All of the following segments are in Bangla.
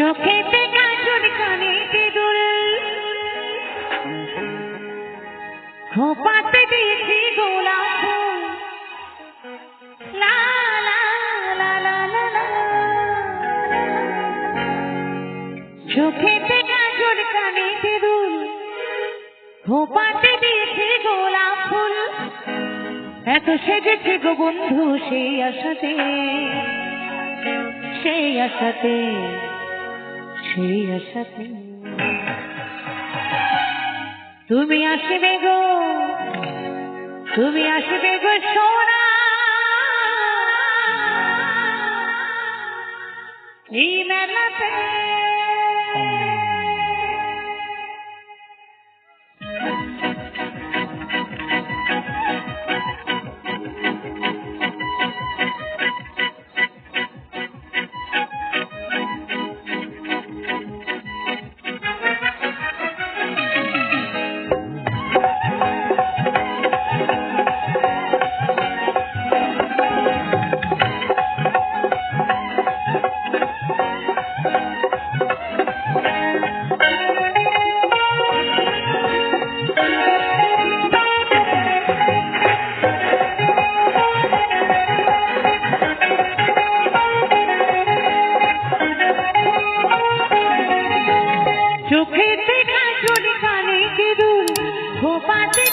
চোখেতে কাজল কানেতে দুল খোপাতে লা লা লা লা লা। চোখেতে কাজল কানেতে দুল। খোপাতে দিয়েছি গোলাপ ফুল। এত বন্ধু সেই আশাতে সেই আশাতে। তুমি আসবে গো তুমি আসবে গো সোনা। এই মেলাতে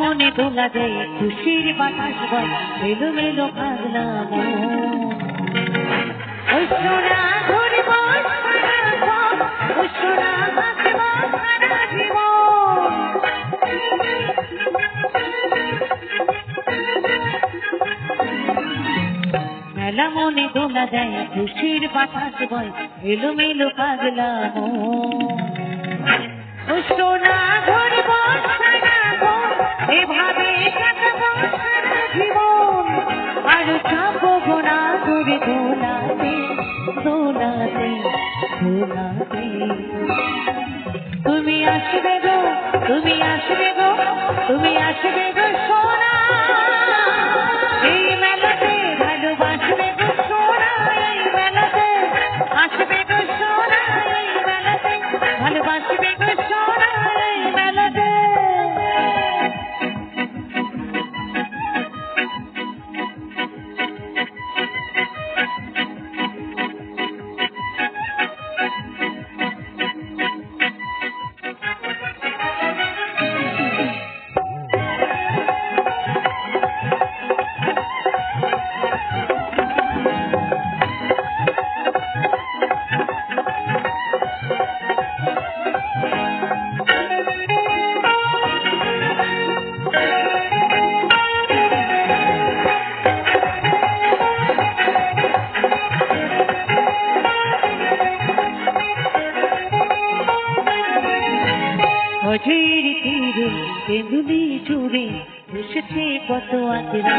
মনে দোলা যায় খুশির বাতাস বয় মেলো মেলো পাগলা মন। খুশির বাতাস বয় এলো মেলো পাগলা সোনা এভাবে আর যাব গোনা তুমি আসবে গো তুমি আসবে গো তুমি আসবে গো সোনা। হজের তীরে বেগুনি জুড়ে এসেছে কত আতরা